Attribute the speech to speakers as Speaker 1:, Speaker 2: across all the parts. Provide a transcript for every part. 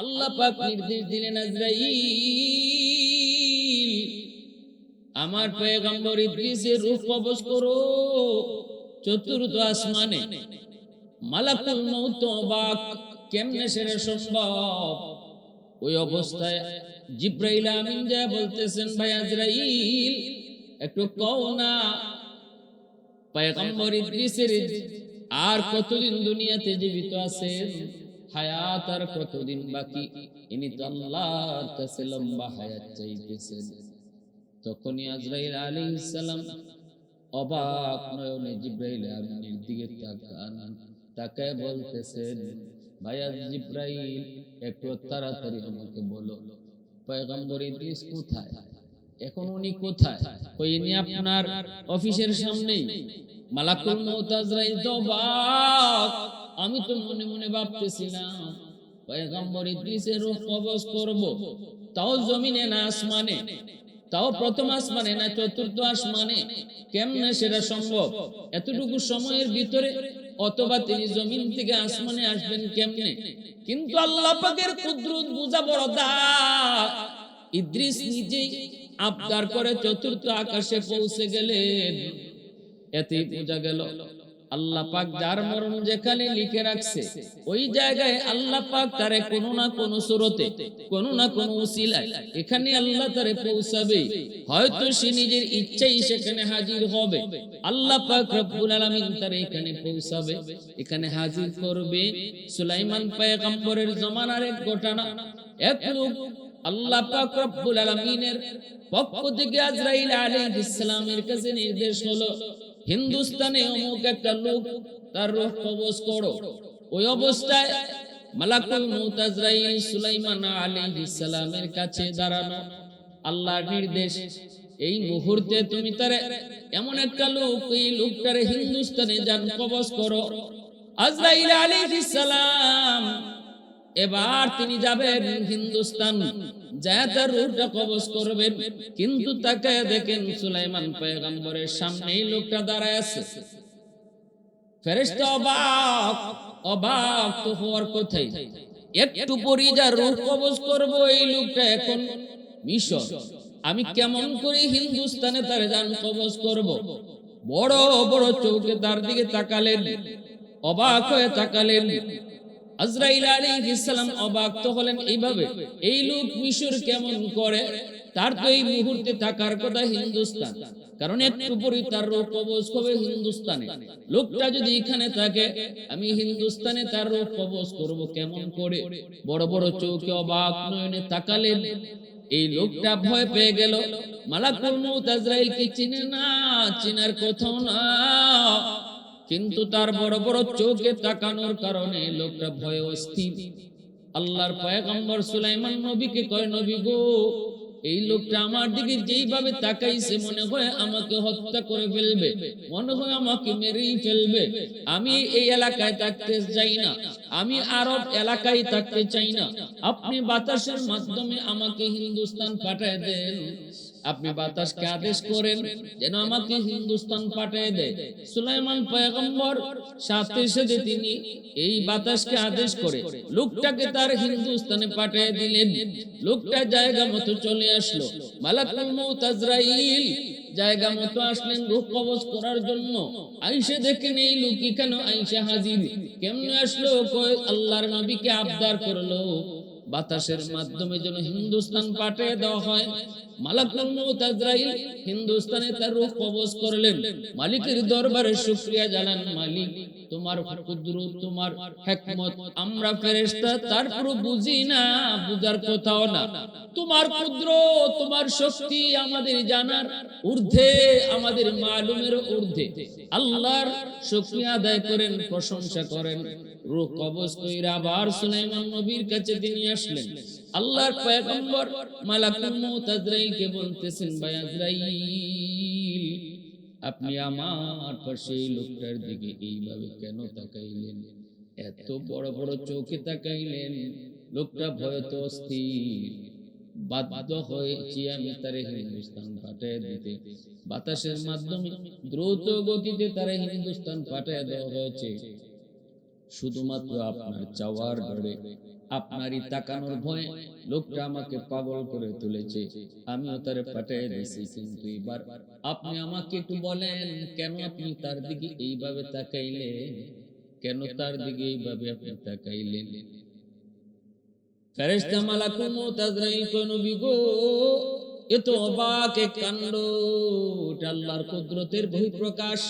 Speaker 1: আল্লাহ পাক নির্দেশ দিলেন, আজরাইল, আমার পয়গম্বর ইদ্রিসের রূহ কবজ করো, চতুর্থ আসমানে। মালাকুল মউত অবাক, কেমনে সেরে সম্ভব? ওই অবস্থায় জিব্রাইল আমিন যা বলতেছেন, ভাই আজরাইল, একটু কও না, পয়গম্বর ইদ্রিসের আর কতদিন দুনিয়াতে জীবিত আছেন? হায়াত আর কতদিন বাকি? ইনি তো আল্লাহর কাছে লম্বা হায়াত চাইতেছেন। তখনই আজরাইল আলাইহিস সালাম অবাক নয়নে জিব্রাইল আমিনের দিকে তাকান, তাকায় বলতেছেন ভাইয়া জিব্রাইল, একটু তাড়াতাড়ি আমাকে বলো, পয়গম্বর ইদ্রিস কোথায়? এখন উনি কোথায়? ওই ইনি আপনার অফিসের সামনেই? মালাকুল মউত আজরাইল তো অবাক আমি তো মনে মনে ভাবতেছিলাম, পয়গম্বর ইদ্রিসের রূহ কবজ করব, তাও জমিনে না আসমানে, তাও প্রথম আসমানে না চতুর্থ আসমানে, কেমনে সেটা সম্ভব? এতটুকু সময়ের ভিতরে অথবা তিনি জমিন থেকে আসমানে আসবেন কেমনে? কিন্তু আল্লাহ পাকের কুদরত বুঝা বড় ইদ্রিস নিজেই আবদার করে চতুর্থ আকাশে পৌঁছে গেলেন। এতেই বোঝা গেল আল্লাহ পাক যার মরণ যেখানে লিখে রাখছে ওই জায়গায় আল্লাহ পাক তারে কোনো না কোনো সুরতে কোনো না কোনো উসিলায় এখানে আল্লাহ তারে পৌঁছাবে। হয়তো সে নিজের ইচ্ছাই সেখানে হাজির হবে। আল্লাহ পাক রব্বুল আলামিন তারে এখানে পৌঁছাবে এখানে হাজির করবে সুলাইমান পয়গম্বরের জমানার এক ঘটনা। এক লোক আল্লাহ পাক রব্বুল আলামিনের পক্ষ থেকে আজরাইল আলাইহিস সালামের কাছে নির্দেশ হলো হিন্দুস্তানে অমুক একটা লোক, তার রূহ কবজ করো। ওই অবস্থায় মালাকুল মউত আজরাইল সুলাইমান আলাইহিস সালামের কাছে দাঁড়ানো। আল্লাহর নির্দেশ, এই মুহূর্তে তুমি তারে এমন একটা লোক, এই লোকটারে হিন্দুস্তানে যান, কবজ করো। আজরাইল আলাইহিস সালাম, এবার তিনি যাবেন হিন্দুস্তান। কবজ কিন্তু তাকে দেখেন সুলাইমান পয়গম্বরের লোকটা দাঁড়ায় আছে। ফেরেশতা অবাক অবাক তো হওয়ার একটু পরে যা কবজ করব এই লোকটা এখন মিশর। আমি কেমন করে হিন্দুস্তানে তার যান কবজ করব? বড় বড় চৌকে তার দিকে তাকালেন, অবাক হয়ে তাকালেন। আজরাইল হলেন, এইভাবে এই লোক মিশর কেমন করে? তার তো এই মুহূর্তে থাকার কথা হিন্দুস্তান। কারণ একটু তার কবজ হবে হিন্দুস্তানে। লোকটা যদি এখানে থাকে, আমি হিন্দুস্তানে তার রোগ কবজ করব কেমন করে? বড় বড় চৌকে অবাক নয়নে তাকালেন। এই লোকটা ভয় পেয়ে গেল। মালাকুল মউত আজরাইলকে চিনে না, চিনার কোথাও না। কিন্তু তার বড় বড় চোখে তাকানোর কারণে লোকটা ভয়ে অস্থির। আল্লাহর পয়গম্বর সুলাইমান নবীকে কয়, নবী গো, এই লোকটা আমার দিকে যেইভাবে তাকাইছে, মনে হয় আমাকে হত্যা করে ফেলবে, মনে হয় আমাকে মেরেই ফেলবে। আমি এই এলাকায় থাকতে চাই না, আমি আরব এলাকায় থাকতে চাই না। আপনি বাতাসের মাধ্যমে আমাকে হিন্দুস্তান পাঠায় দেন। আপনি বাতাসকে আদেশ করেন যেন আমাকে হিন্দুস্তান পাঠিয়ে দেয়। সুলাইমান পয়গম্বর সাথে সাথে তিনি এই বাতাসকে আদেশ করে। লোকটাকে তার হিন্দুস্তানে পাঠিয়ে দিলেন। লোকটা জায়গা মতো চলে আসলো। মালাকুল মউত আজরাইল জায়গা মতো আসলেন রূপ কবজ করার জন্য। আইসে দেখেন এই লোক কেন আইসে হাজির? কেমনে আসলো? কয় আল্লাহর নবীকে আবদার করল। বাতাসের মাধ্যমে যেন হিন্দুস্তান পাঠিয়ে দেওয়া হয়। মালাকুল আজরাইল হিন্দুস্তানে তার রূপ কবজ করলেন। মালিকের দরবারে শুক্রিয়া জানান মালিক। তোমার কুদরত, তোমার হিকমত। আমরা ফেরেশতা তারপর বুঝি না, বুঝার কোথাও না। তোমার কুদরত, তোমার শক্তি আমাদের জানার ঊর্ধ্বে, আমাদের মালুমের ঊর্ধ্বে। আল্লাহর শুকরিয়া আদায় করেন, প্রশংসা করেন। রূহ কবজ কইরা আবার সুলাইমান নবীর কাছে তিনি আসলেন। আল্লাহর পয়গম্বর মালাকুল মউত আজরাইলকে বলতেছেন, ভাই আজরাইল আপনি আমার পাশে এই লোকটার দিকে এইভাবে কেন তাকাইলেন? এত বড় বড় চোখে তাকাইলেন। লোকটা ভয়ত অস্থির। বাধ্য হয়েছি আমি তারে হিন্দুস্তান পাঠিয়ে দিতে। বাতাসের মাধ্যমে দ্রুত গতিতে তারে হিন্দুস্তান পাঠিয়ে দেওয়া হয়েছে। শুধুমাত্র আপনার চাওয়ার ডরে আপনারই তাকানোর ভয়ে লোকটা আমাকে পাগল করে তুলেছে। আমিও তারে পাঠিয়ে দিয়েছি কিন্তু এবার আপনি আমাকে একটু বলেন, কেন আপনি তার দিকে এইভাবে তাকাইলেন? কেন তার দিকে এইভাবে আপনি তাকাইলেন? ফেরেশতা এ তো অবাক এক কাণ্ড আল্লাহর কুদরতের বহিঃপ্রকাশ।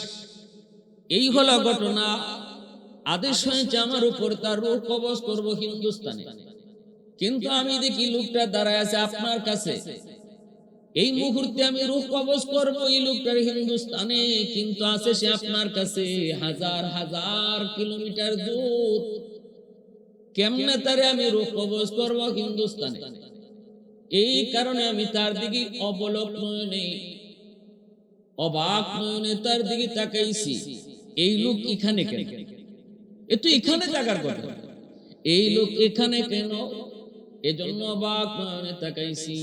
Speaker 1: এই হলো ঘটনা। আদেশ হয়েছে আমার উপর, তার রূপ কবজ করব হিন্দুস্তানে। কিন্তু আমি দেখি লোকটা দাঁড়ায় আছে আপনার কাছে। এই মুহূর্তে আমি রূপ কবজ করব এই লোকটার হিন্দুস্তানে, কিন্তু আছে সে আপনার কাছে হাজার হাজার কিলোমিটার দূর। কেমনে তারে আমি রূপ কবজ করব হিন্দুস্তানে? এই কারণে আমি তার দিকে অবলোক নয়নে অবাক নয়নে তার দিকে তাকাইছি। এই লোক এখানে কেন? এ তো এখানে থাকার কথা। এই লোক এখানে কেন? এজন্য অবাক নয়নে তাকাইছি।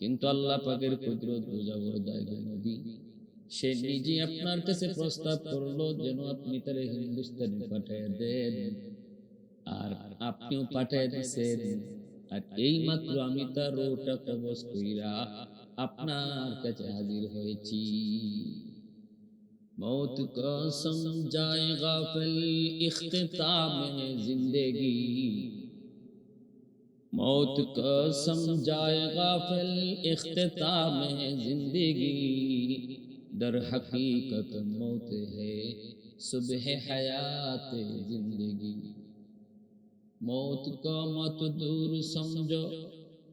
Speaker 1: কিন্তু আল্লাহ পাকের কুদরত বুঝাবো দায় নবী সে নিজে আপনার কাছে প্রস্তাব করল যেন আপনি তার হিন্দুস্তানে পাঠিয়ে দেন। আর আপনিও পাঠিয়ে দিয়েছেন আর এই মাত্র আমি তার রোটা কবজ কইরা আপনার কাছে হাজির হয়েছি। موت کا سمجھائے غافل اختتام زندگی۔ موت کا سمجھائے غافل اختتام زندگی۔ در حقیقت موت ہے صبح حیات زندگی۔ موت کا مت دور سمجھو،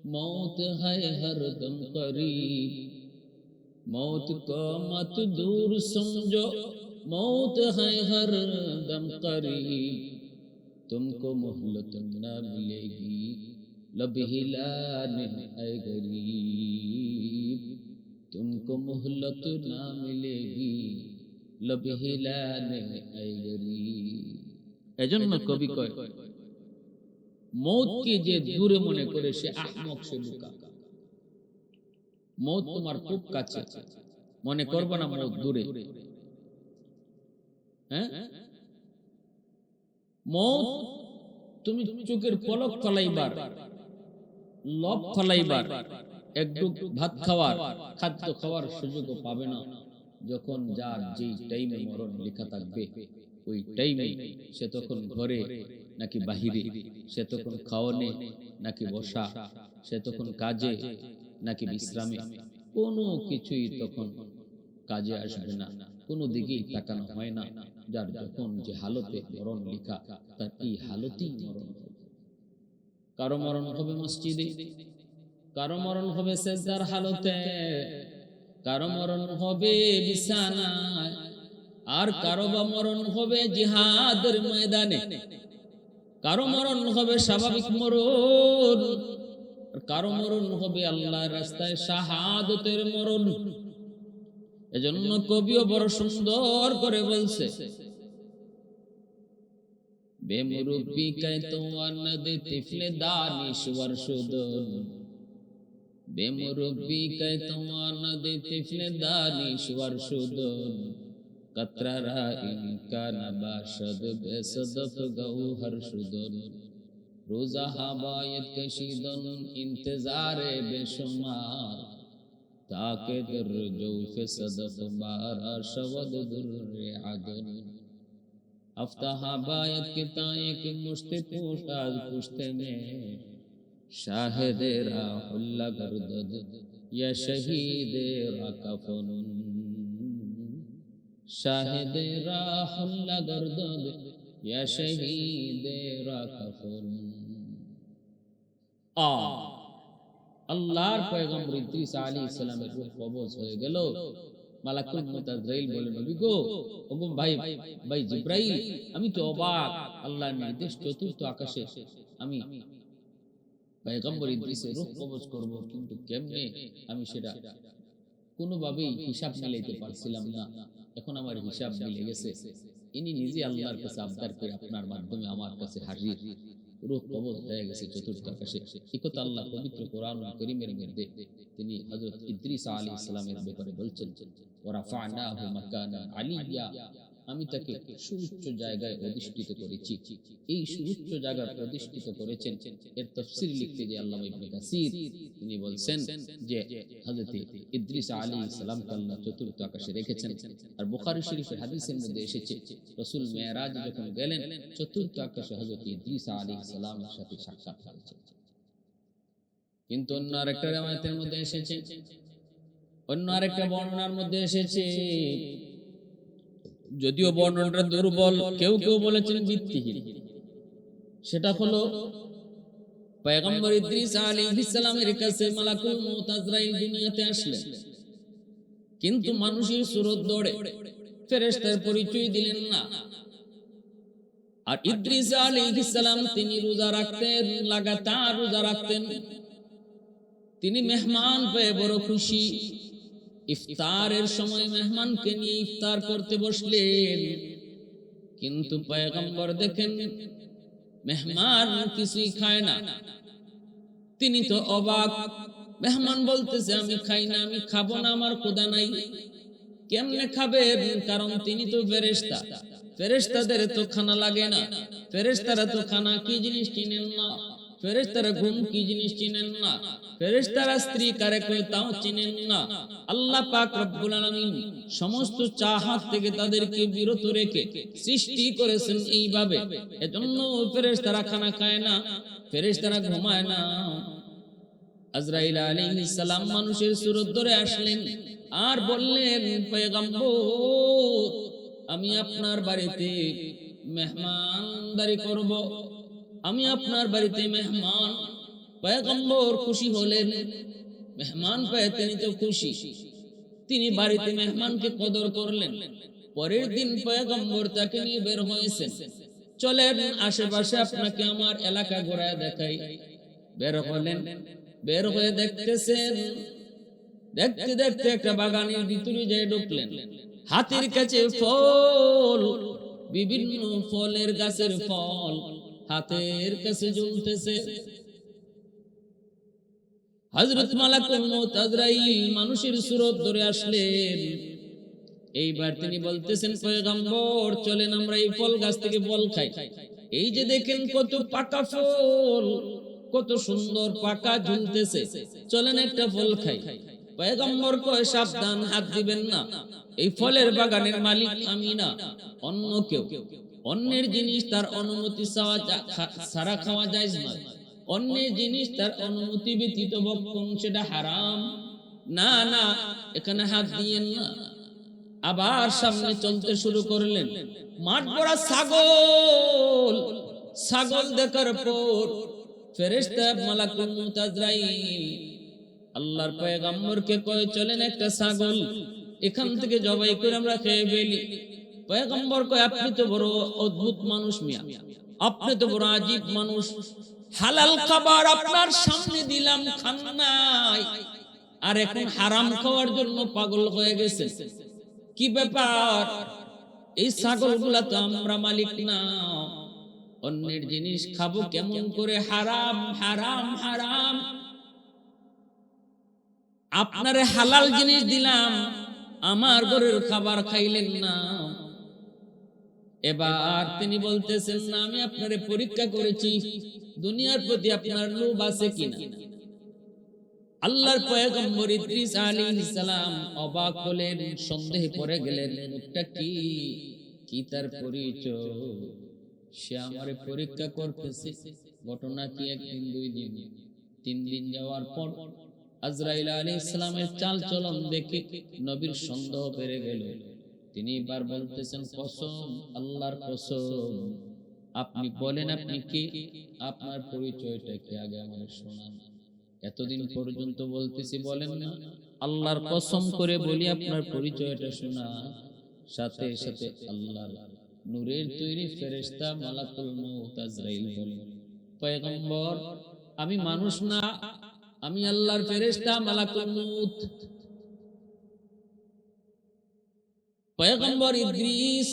Speaker 1: موت ہے ہر دم قریب۔ मौत को मत दूर समझो मौत है हर दम करीब तुमको मोहलत न मिलेगी लब हिलाने है गरीब तुमको मोहलत न मिलेगी लब हिलाने है गरीब এজন্য কবি কয় মৌতকে যে দূরে মনে করে সে আহমক সে বোকা মৌত তোমার খুব কাছে। মনে করব না মৌত দূরে। হ্যাঁ? মৌত তুমি চোখের পলক ফলাইবার লব ফলাইবার একটু ভাত খাওয়ার খাদ্য খাওয়ার সুযোগও পাবে না। যখন যার যেই টাইমে মরণ লেখা থাকবে ওই টাইমে সে তখন ঘরে নাকি বাহিরে সে তখন খাওয়ানে নাকি বসা সে তখন কাজে নাকি বিশ্রামে? কোনো কিছুই তখন কাজে আসবে না। কোনো দিকেই তাকানো হয় না। যার যখন যে হালতে মরণ লেখা তার এই হালতেই মরণ কারও মরণ হবে মসজিদে কারও মরণ হবে সেজদার হালতে কারও মরণ হবে বিছানায় আর কারও বা মরণ হবে জিহাদের ময়দানে। কারও মরণ হবে স্বাভাবিক মরণ। কারও মরণ হবে আল্লাহর রাস্তায় শাহাদতের মরণ। এজন্য কবিও বড় সুন্দর করে বলছে বেমুরব্বি কে তোমার নদী তিফলে নদী তিফলে দানিশ্বর সুদন। কতরা ইনকান বাশদ বেসদফ গৌহর সুদন। روزہ حبایت کشیدن انتظار بے شمار تاکہ در جوف صدف بارا شود در عدن افتہ حبایت کی تائیں کی مشت پوش آز پشتے میں شاہد راہ اللہ گردد یا شہید را کفن شاہد راہ اللہ گردد یا شہید را کفن আ আল্লাহর পয়গম্বর ইদ্রিস আলাইহিস সালামের রূহ কবজ হয়ে গেল মালাকুল মুতাজরাইল বলে নবী গো ওগো ভাই ভাই জিব্রাইল আমি তো অবাক আল্লাহর নির্দেশ চতুর্থ আকাশে আমি পয়গম্বর ইদ্রিসের রূহ কবজ করব কিন্তু কেমনে আমি সেটা কোনোভাবেই হিসাব মিলাইতে পারছিলাম না এখন আমার হিসাব মিলে গেছে ইনি নিজে আল্লাহর কাছে আবদার করে আপনার মাধ্যমে আমার কাছে হাজির। রূহ কবজ হয়ে গেছে চতুর্থ আকাশে। একথা আল্লাহ পবিত্র কোরআন করিমের মধ্যে তিনি হজরত ইদ্রিস আলী ইসলামের ব্যাপারে বলছেন ওরা ফানা মাকানা আলিয়া আমি তাকে সুউচ্চ জায়গায় অধিষ্ঠিত করেছি। এই সুউচ্চ জায়গায় প্রতিষ্ঠিত করেছেন। এর তফসির লিখতে যে আল্লাহ ইবনে কাসির, তিনি বলছেন যে হযরত ইদ্রিস আলাইহিস সালাম আল্লাহ চতুর্থ আকাশে রেখেছেন। আর বুখারী শরীফের হাদিসের মধ্যে এসেছে, রাসূল মেরাজ যখন গেলেন, চতুর্থ আকাশে হযরত ইদ্রিস আলাইহিস সালামের সাথে সাক্ষাৎ হয়েছে কিন্তু অন্য আরেকটা রেওয়ায়াতের মধ্যে এসেছে, অন্য আরেকটা বর্ণনার মধ্যে এসেছে যদিও বর্ণনাটা দুর্বল কেউ কেউ বলেছেন ভিত্তিহীন। সেটা হলো পয়গম্বর ইদ্রিস আলাইহিস সালামের কাছে মালাকুল মউত আজরাইল দুনিয়াতে আসলেন। কিন্তু মানুষের সুরত দৌড়ে। ফেরেশতার পরিচয় দিলেন না। আর ইদ্রিস আলাইহিস সালাম তিনি রোজা রাখতেন লাগাতার রোজা রাখতেন। তিনি মেহমান পেয়ে বড় খুশি। ইফতারের সময় মেহমানকে নিয়ে ইফতার করতে বসলেন। কিন্তু পয়গম্বর দেখেন, মেহমান কিছুই খায় না। তিনি তো অবাক, মেহমান বলতেছে, আমি খাই না, আমি খাব না, আমার কোদা নাই। কেমনে খাবেন কারণ তিনি তো ফেরেশতা। ফেরেশতাদের তো খানা লাগে না। ফেরেশতারা তো খানা, কি জিনিস কিনেন না? ফেরেশতারা ঘুম কি জিনিস চিনেন না? ফেরেশতারা স্ত্রী কারে কয় তাও চিনেন না। আল্লাহ পাক রব্বুল আলামিন সমস্ত চাহাত থেকে তাদেরকে বিরত রেখে সৃষ্টি করেছেন এইভাবে। এজন্য ফেরেশতারা খানা খায় না, ফেরেশতারা ঘুমায় না। আজরাইল আলাইহিস সালাম মানুষের সুরত ধরে আসলেন আর বললেন, পয়গম্বর, আমি আপনার বাড়িতে মেহমানদারি করব। আমি আপনার বাড়িতে মেহমান। পয়গম্বর খুশি হলেন। মেহমান পেয়ে তিনি তো খুশি। তিনি বাড়িতে মেহমানকে কদর করলেন। পরের দিন পয়গম্বর তাকে নিয়ে বের হয়েছেন। চলেন আশেপাশে আপনাকে আমার এলাকা ঘোরায় দেখাই। বের হলেন। বের হয়ে দেখতেছেন। দেখতে দেখতে একটা বাগানের ভিতরে যেয়ে ঢুকলেন। হাতির কাছে ফল, বিভিন্ন ফলের গাছের ফল। হাতের কাছে জ্বলতেছে। হযরত মালাকুল আজরাইল মানুষের সুরত ধরে আসলেন। এইবার তিনি বলতেছেন, পয়গম্বর, চলেন আমরা এই ফল গাছ থেকে ফল খাই। এই যে দেখেন কত পাকা ফল, কত সুন্দর পাকা ঝুলতেছে। চলেন একটা ফল খাই। পয়গম্বর কয়, সাবধান, হাত দিবেন না। এই ফলের বাগানের মালিক আমি না, অন্য কেউ। অন্যের জিনিস তার অনুমতি যা- খাওয়া যায় না। অন্যের জিনিস তার অনুমতি ব্যতীত ভক্ষণ সেটা হারাম। না না, এখানে হাত দিয়েন না। আবার সামনে চলতে শুরু করলেন। মাঠ ভরা ছাগল। ছাগল দেখার পর ফেরেশতা মালাকুল মউত আজরাইল আল্লাহর পয়গম্বরকে কয় চলেন একটা ছাগল। এখান থেকে জবাই করে আমরা খেয়ে ফেলি। পয়গম্বর কয়, আপনি তো বড় অদ্ভুত মানুষ মিয়া। আপনি তো বড় আজীব মানুষ। হালাল খাবার আপনার সামনে দিলাম খান নাই আর এখন হারাম খাওয়ার জন্য পাগল হয়ে গেছে। কি ব্যাপার? এই ছাগলগুলা তো আমরা মালিক না। অন্যের জিনিস খাব কেমন করে? হারাম হারাম হারাম। আপনারে হালাল জিনিস দিলাম। আমার ঘরের খাবার খাইলেন না। এবার তিনি বলতেছেন, না, আমি আপনারে পরীক্ষা করেছি, দুনিয়ার প্রতি আপনার লোভ আছে কিনা? আল্লাহর পয়গম্বর ইদ্রিস আলাইহিস সালাম অবাক হলেন, সন্দেহে পড়ে গেলেন, লোকটা কি? কি তার পরিচয়? সে আমারে পরীক্ষা করতেছে, ঘটনা কি একদিন, দুই দিন? তিন দিন যাওয়ার পর আজরাইল আলাইহিস সালামের চাল চলন দেখে নবীর সন্দেহ বেড়ে গেল। তিনি এবার বলতেছেন, কসম, আল্লাহর কসম। আপনি বলেন আপনি কে? আপনার পরিচয়টা কি আগে আমাদের শোনান। এতদিন পর্যন্ত বলতেছি, বলেন না। আল্লাহর কসম করে বলি আপনার পরিচয়টা শোনা। সাথে সাথে আল্লাহর নূরের তৈরি ফেরেশতা মালাকুল মউত বলেন, পয়গম্বর, আমি মানুষ না, আমি আল্লাহর ফেরেশতা মালাকুল মউত। পয়গম্বর ইদ্রিস,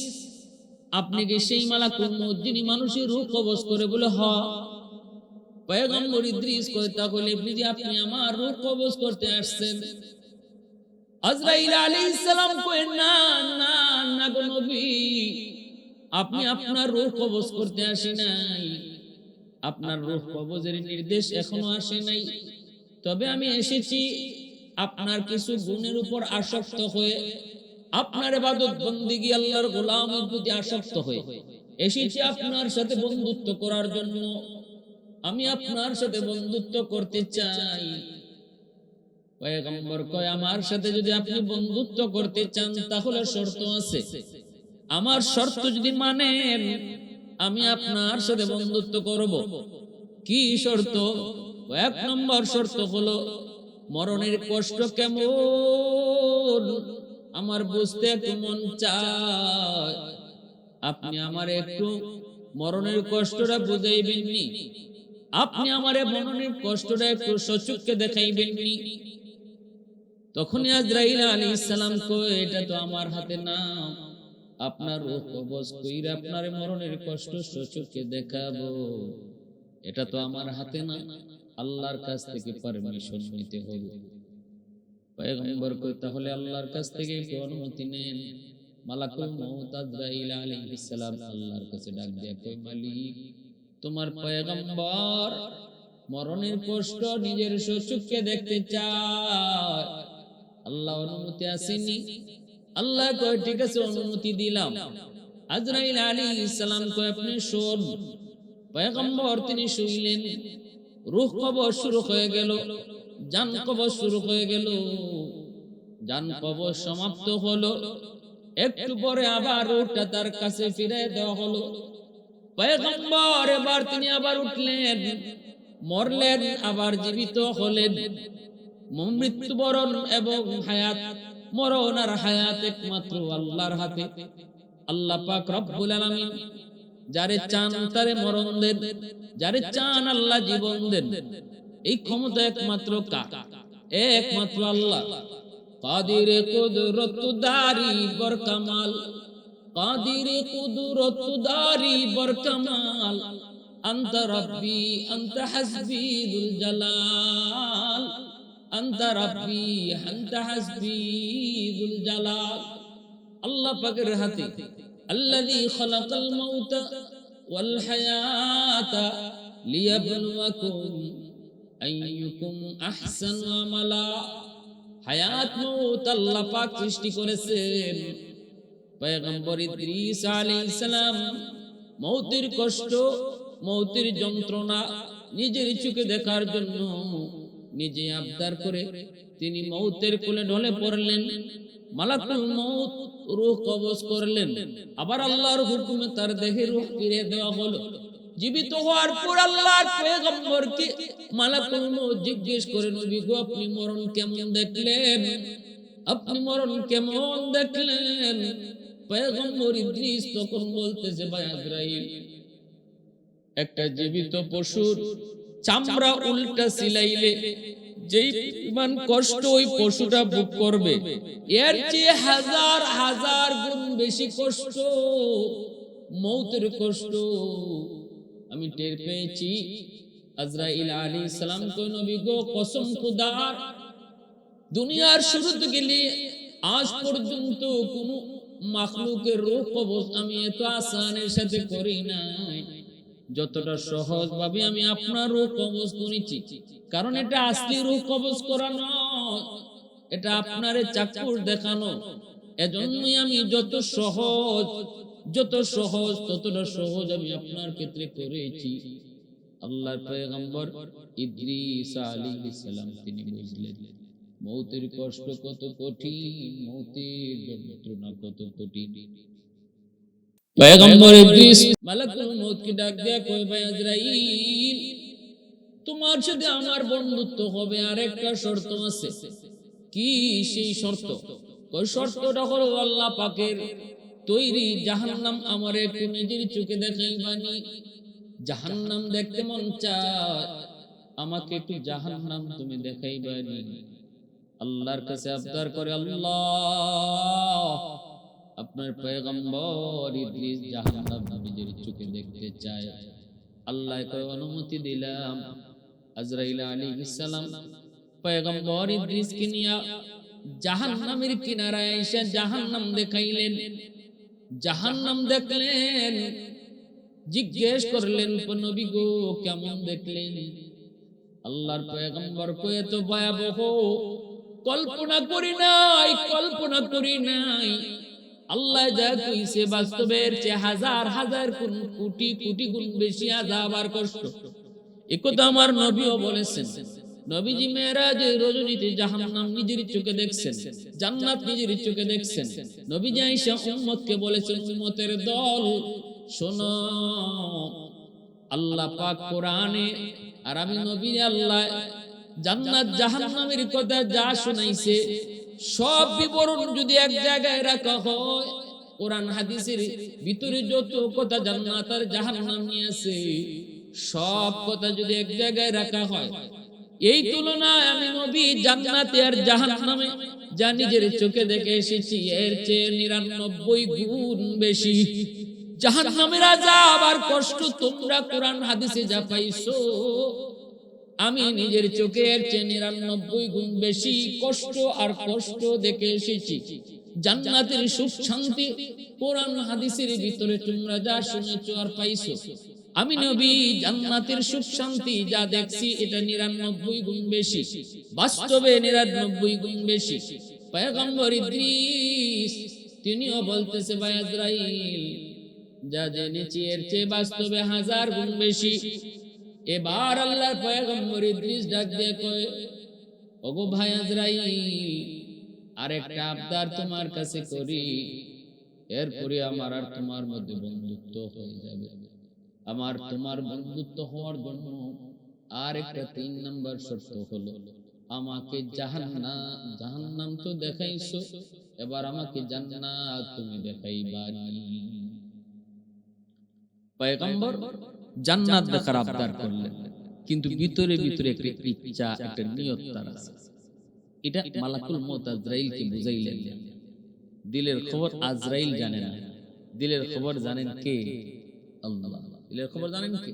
Speaker 1: আপনি কি সেই মালাকুল মউত যিনি মানুষের রূপ কবজ করে বলে, হ। পয়গম্বর ইদ্রিস কয় তাহলে আপনি যে আপনি আমার রূপ কবজ করতে আসছেন। আজরাইল আলাইহিস সালাম কয় না না না গো নবী, আপনি আপনার রূহ কবজ করতে আসি নাই। আপনার রূহ কবজের নির্দেশ এখনও আসে নাই। তবে আমি এসেছি, আপনার কিছু গুণের উপর আসক্ত হয়ে আপনার ইবাদত বন্দিগি আল্লাহর গোলামের প্রতি আসক্ত হয়ে এসেছি আপনার সাথে বন্ধুত্ব করার জন্য। আমি আপনার সাথে বন্ধুত্ব করতে চাই। আমার সাথে যদি আপনি বন্ধুত্ব করতে চান, তাহলে শর্ত আছে। আমার শর্ত যদি মানেন, আমি আপনার সাথে বন্ধুত্ব করব। কি শর্ত? এক নম্বর শর্ত হলো, মরণের কষ্ট কেমন? আমার বুঝতে একটু মন চায়। আপনি আমার একটু মরণের কষ্টটা বুঝাইবেন নি আপনি আমার মরণের কষ্টটা একটু সচুককে দেখাইবেন নি তখনই আজরাইল আলাইহিস সালাম কয়, এটা তো আমার হাতে না আপনার রূহ কবজ কইরা আপনার মরণের কষ্ট সচুককে দেখাবো। এটা তো আমার হাতে না। আল্লাহর কাছ থেকে পারমিশন নিতে হবে। পয়গম্বর কই, তাহলে আল্লাহর কাছ থেকে একটু অনুমতি নেন। মালাকুল মউত আজরাইল আলাইহিস সালাম আল্লাহর কাছে ডাক দিয়ে, কই মালিক, তোমার পয়গম্বর মরণের কষ্ট নিজের সচুককে দেখতে চায়। আল্লাহ অনুমতি আসেনি। আল্লাহ কয়, ঠিক আছে, অনুমতি দিলাম। আজরাইল আলাইহিস সালাম কয়, আপনি শোন। পয়গম্বর তিনি শুইলেন রূহ কবর শুরু হয়ে গেল জান কবর শুরু হয়ে গেল। জান কবর সমাপ্ত হলো। একটু পরে আবার রূহটা তার কাছে ফিরে দেওয়া হলো। পয়গম্বর এবার তিনি আবার উঠলেন। মরলেন আবার জীবিত হলেন। মৃত্যুবরণ এবং হায়াত। মরণ আর হায়াত একমাত্র আল্লাহর হাতে। আল্লাহ পাক রব্বুল আলামিন যারে চান তারে মরণ দেন যারে চান আল্লাহ জীবন দেন এই ক্ষমতা একমাত্র কার একমাত্র আল্লাহ কাদির কুদরত দারি বর কামাল কাদির কুদরত দারি বর কামাল أنت ربي أنت حسبي ذو الجلال أنت ربي أنت حسبي ذو الجلال الله فقر هاتي الذي خلق الموت والحياة ليبلوكم أيكم أحسن عملا হায়াত মৌত আল্লাহ পাক সৃষ্টি করেছেন পয়গম্বর ইদ্রিস আলাইহিস সালাম মৌতের কষ্ট মৌতের যন্ত্রণা নিজের চোখে দেখার জন্য নিজে আবদার করে তিনি মৌতের কোলে ঢলে পড়লেন মালাকুল মৌত রূহ কবজ করলেন। আবার আল্লাহর হুকুমে তার দেহে রূহ ফিরে দেওয়া হলো। জীবিত হওয়ার পর আল্লাহর পয়গম্বরকে মালাকুল মৌত জিজ্ঞেস করে, নবী গো, আপনি মরণ কেমন দেখলেন? আপনি মরণ কেমন দেখলেন? পয়গম্বর ইদ্রিস তখন বলতেছে, ভাই আজরাইল, একটা জীবিত পশুর চামড়া উল্টা সিলাইলে যেই পরিমাণ কষ্ট ওই পশুটা ভোগ করবে, এর চেয়ে হাজার হাজার গুণ বেশি কষ্ট, মৌতের কষ্ট। আমি টের পেয়েছি, আজরাইল আলী সালাম কই নবী গো, কসম খুদার দুনিয়ার শুরু থেকে আজ পর্যন্ত কোনো মাখলুকের রূপ আমি এত আসানের সাথে করি নাই। যতটা সহজ ভাবে আমি আপনার রূপ কবজ করেছি, কারণ এটা আসলি রূপ কবজ করা নয়, এটা আপনার চাক্ষুষ দেখানো। এজন্যই আমি যত সহজ যত সহজ, ততটা সহজ আমি আপনার ক্ষেত্রে করেছি। আল্লাহর পয়গম্বর ইদ্রিস আলাইহিস সালাম তিনি বুঝলেন, মৌতের কষ্ট কত কঠিন, মৌতের যন্ত্রণা কত কঠিন। পয়গম্বর ইদ্রিস মালাকুল মউতকে ডাক দেয়া কই ভাই আজরাইল তোমার সাথে আমার বন্ধুত্ব হবে আর একটা শর্ত আছে। কি সেই শর্ত? ওই শর্তটা হলো আল্লাহ পাকের তৈরি। জাহান্নাম আমার একটু নিজের চোখে দেখাইবানি জাহান্নাম দেখতে মন চায় আমাকে একটু জাহান্নাম তুমি দেখাইবানি। আল্লাহর কাছে আবদার করে আল্লাহ আপনার পয়গম্বর ইদ্রিস জাহান্নাম নিজের চোখে দেখতে চায়। আল্লাহ কয়, অনুমতি দিলাম। আজরাইল আলাইহিস সালাম পয়গম্বর ইদ্রিসকে নিয়ে জাহান্নামের কিনারায় এসে জাহান্নাম দেখাইলেন। জাহান্নাম দেখলেন, জিজ্ঞেস করলেন নবী গো, কেমন দেখলেন? আল্লাহর পয়গম্বর কয়ে তো ভয়াবহ। কল্পনা করি নাই, কল্পনা করি নাই। আল্লাহ যা কইছে বাস্তবের চেয়ে হাজার হাজার কোন কোটি কোটি গুণ বেশি আযাব আর কষ্ট। একথা আমার নবীও বলেছেন। নবীজি মেরাজে রজনীতে জাহান্নাম নিজের চোখে দেখছেন, জান্নাত নিজের চোখে দেখছেন। নবীজি আয়েশা উম্মতকে বলেছেন, উম্মতের দল, শোনো, আল্লাহ পাক কোরআনে আর আমি নবী আল্লাহ জান্নাত জাহান্নামের কথা যা শুনাইছে সব বিবরণ যদি এক জায়গায় রাখা হয়, কোরআন হাদিসের ভিতরে যত কথা জান্নাত আর জাহান্নাম নিয়ে আছে, সব কথা যদি এক জায়গায় রাখা হয়, এই তুলনায় আমি নবী জান্নাতে আর জাহান্নামে যা নিজের চোখে দেখে এসেছি, এর চেয়ে নিরানব্বই গুণ বেশি। জাহান্নামের আযাব আর কষ্ট তোমরা কোরআন হাদিসে যা পাইছো আমি নিজের চোখের চেয়ে নিরানব্বই গুণ বেশি কষ্ট আর কষ্ট দেখে এসেছি। জান্নাতের সুখ শান্তি কোরআন হাদিসের ভিতরে তোমরা যা শুনেছো আর পাইছো। আমি নবী জান্নাতের সুখ শান্তি যা দেখছি এটা নিরানব্বই গুণ বেশি। বাস্তবে নিরানব্বই গুণ বেশি। পয়গম্বর ইদ্রিস তিনিও বলতেছে ভাই আজরাইল যা জেনেছি এর চেয়ে বাস্তবে হাজার গুণ বেশি। এবার আল্লাহর পয়গম্বর ইদ্রিস ডাক দিয়ে কয়, ওগো ভাই আজরাইল, আরেকটা আবদার তোমার কাছে করি। এরপরে আমার আর তোমার মধ্যে বন্ধুত্ব হয়ে যাবে। আমার তোমার বন্ধুত্ব হওয়ার জন্য আর একটা তিন নাম্বার শর্ত হলো, আমাকে জাহান্নাম জাহান্নাম তো দেখাইছো, এবার আমাকে জান্নাত তুমি দেখাইবা পয়গম্বর জান্নাত দেখার আবদার করলেন। কিন্তু ভিতরে ভিতরে একটা ইচ্ছা একটা নিয়ত তার আছে। এটা মালাকুল মউত আজরাইলকে বুঝাইলেন। দিলের খবর আজরাইল জানে না দিলের খবর জানেন কে? আল্লাহ। দিলের খবর জানেন কে?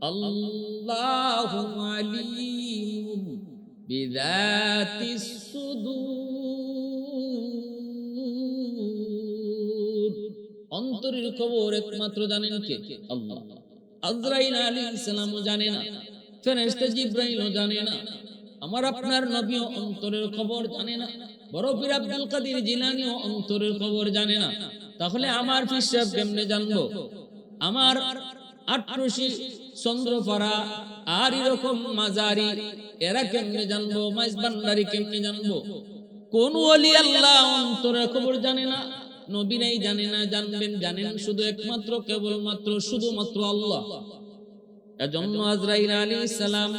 Speaker 1: আল্লাহু আলিম বিযাতিস সুদূর। অন্তরের খবর একমাত্র জানেন কে? আল্লাহ। আজরাইল আলাইহিস সালামও জানে না, ফেরেশতা জিব্রাইলও জানে না। আমার আপনার নবীও অন্তরের খবর জানে না, বড় পীর আব্দুল কাদের জিলানিও অন্তরের খবর জানে না। তাহলে আমার হিসাব কেমনে জানব? আমার আট্রসি চন্দ্রপাড়া আর এরকম মাজারি এরা কেমনে জানব? মাইজ ভান্ডারি কেমনে জানব? কোন ওলি আল্লাহ অন্তরের খবর জানে না। নবী নাই, জানে না, জানবেন, জানেন শুধু একমাত্র, কেবলমাত্র শুধুমাত্র আল্লাহ। এজন্য আজরাইল আলাইহিস সালাম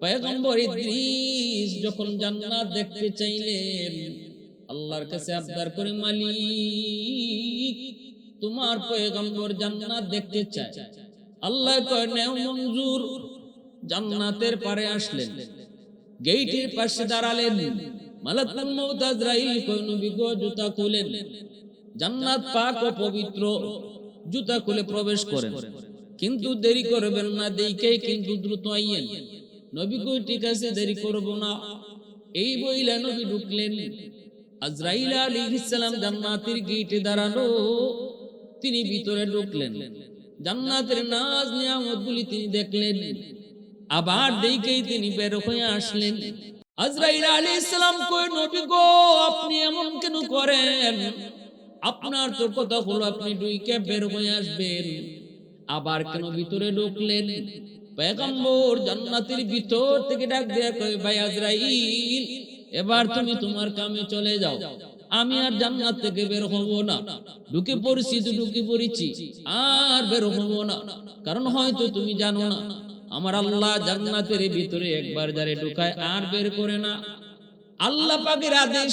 Speaker 1: পয়গম্বর ইদ্রিস যখন জান্নাত দেখতে চাইলেন, আল্লাহর কাছে আবদার করে, মালিক, তোমার পয়গম্বর জান্নাত দেখতে চায়। আল্লাহ কয়, নেও মঞ্জুর। জান্নাতের পারে আসলেন। গেইটের পাশে দাঁড়ালেন। মালাকুল মউত জুতা খুলেন। জান্নাত পাক ও পবিত্র, জুতা খুলে প্রবেশ করেন। কিন্তু দেরি করবেন না কিন্তু দ্রুত আইয়েন। নবী কই ঠিক আছে, দেরি করব না। এই বইলা নবী ঢুকলেন। আজরাইল আলাইহিস সালাম জান্নাতের গেটে তিনি ভিতরে ঢুকলেন। জান্নাতের নাজ নিয়ামতগুলি তিনি দেখলেন। আবার দেখেই তিনি বের হয়ে আসলেন। আজরাইল আলাইহিস সালাম কই, নবী গো, আপনি এমন কেন করেন? আপনার তো কথা হলো, আপনি ডুইকে বের হয়ে আসবেন। আবার কেন ভিতরে ঢুকলেন? পয়গম্বর জান্নাতের ভিতর থেকে ডাক দিয়ে কয়, ভাই আজরাইল, এবার তুমি তোমার কামে চলে যাও। আমি আর জান্নাত থেকে বের হব না। ঢুকে পড়ছি তো ঢুকে পড়েছি, আর বের হব না। কারণ হয়তো তুমি জানো না। আমার আল্লাহ জান্নাতের ভিতরে একবার যারে ঢুকায় আর বের করে না। আল্লাহ পাকের আদেশ,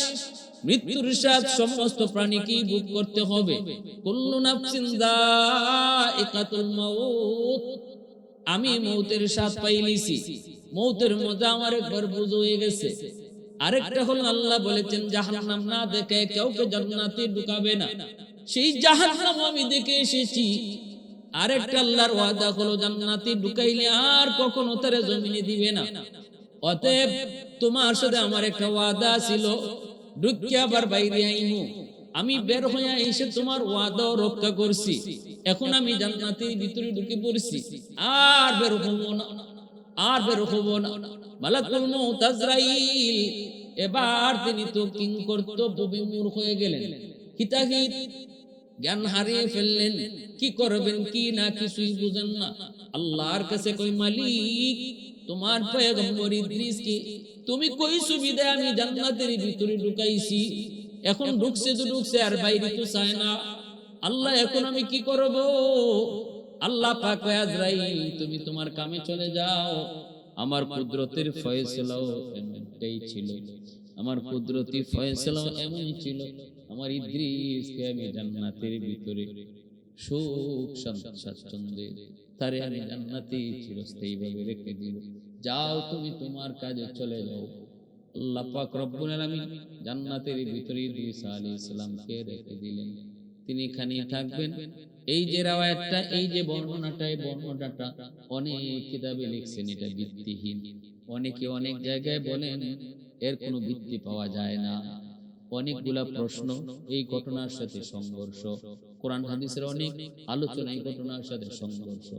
Speaker 1: মৃত্যুর সাথ সমস্ত প্রাণীকে ভোগ করতে হবে। কুল্লু নাফসিন যায়িকাতুল মাউত। আমি মৌতের স্বাদ পাইলিছি মৌতের মজা আমার একবার বুঝ হয়ে গেছে। আরেকটা হলো আল্লাহ বলেছেন, জাহান্নাম না দেখে কাউকে জান্নাতে ঢুকাবে না। সেই জাহান্নাম আমি দেখে এসেছি। আরেকটা আল্লাহর ওয়াদা হলো জান্নাতে ঢুকাইলে আর কখনো তারে জমিনে দিবে না। অতএব তোমার সাথে আমার একটা ওয়াদা ছিল ঢুকে আবার বাইরে আইমু। আমি বের হয়ে এসে তোমার ওয়াদাও রক্ষা করছি। এখন আমি জান্নাতের ভিতরে ঢুকে পড়ছি। আর বের হব না, আর বের হব না। মালাকুল মউত আজরাইল, এবার তিনি তো কিং কর্তব্য বিমূর হয়ে গেলেন। হিতাহিত জ্ঞান হারিয়ে ফেললেন। কি করবেন কি না কিছুই বুঝেন না। আল্লাহর কাছে কই মালিক? তোমার পয়গম্বর ইদ্রিস কি? তুমি কই সুবিধা আমি জান্নাতের ভিতরে ঢুকাইছি? এখন ঢুকছে তো ঢুকছে আর বাইরে তো চায় না। আল্লাহ এখন আমি কি করব? আল্লাহ পাক আজরাইল তুমি তোমার কামে চলে যাও। আমার কুদরতের ফয়সালাও এমনটাই ছিল। আমার কুদরতি ফয়সালাও এমনই ছিল। আমার ইদ্রিসকে আমি জান্নাতের ভিতরে। সুখ শান্ত- স্বাচ্ছন্দ্যে তারে আমি জান্নাতে চিরস্থায়ী ভাবে রেখে দিব। যাও তুমি তোমার কাজে চলে যাও। আল্লাহ পাক জান্নাতের ভিতরে ইদ্রিস রেখে দিলেন। তিনি এখানেই থাকবেন। এই যে রাওয়ায়াতটা, এই যে বর্ণনাটা, এই বর্ণনাটা অনেক কিতাবে লিখছেন, এটা ভিত্তিহীন। অনেকে অনেক জায়গায় বলেন, এর কোনো ভিত্তি পাওয়া যায় না। অনেকগুলা প্রশ্ন এই ঘটনার সাথে সংঘর্ষ। কোরআন হাদিসের অনেক আলোচনা এই ঘটনার সাথে সংঘর্ষ।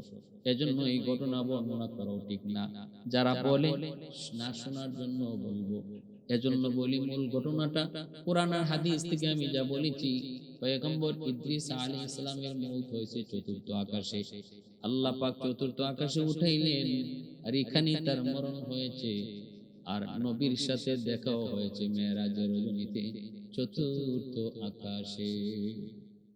Speaker 1: এজন্য এই ঘটনা বর্ণনা করাও ঠিক না। যারা বলে, না শোনার জন্য বলব। এজন্য বলি, মূল ঘটনাটা কোরআন আর হাদিস থেকে আমি যা বলেছি, পয়গম্বর ইদ্রিস আলী ইসলামের মৌত হয়েছে চতুর্থ আকাশে। আল্লাহ পাক চতুর্থ আকাশে উঠাইলেন আর এখানে তার মরণ হয়েছে। আর নবীর সাথে দেখাও হয়েছে মেয়েরাজের রজনীতে চতুর্থ আকাশে।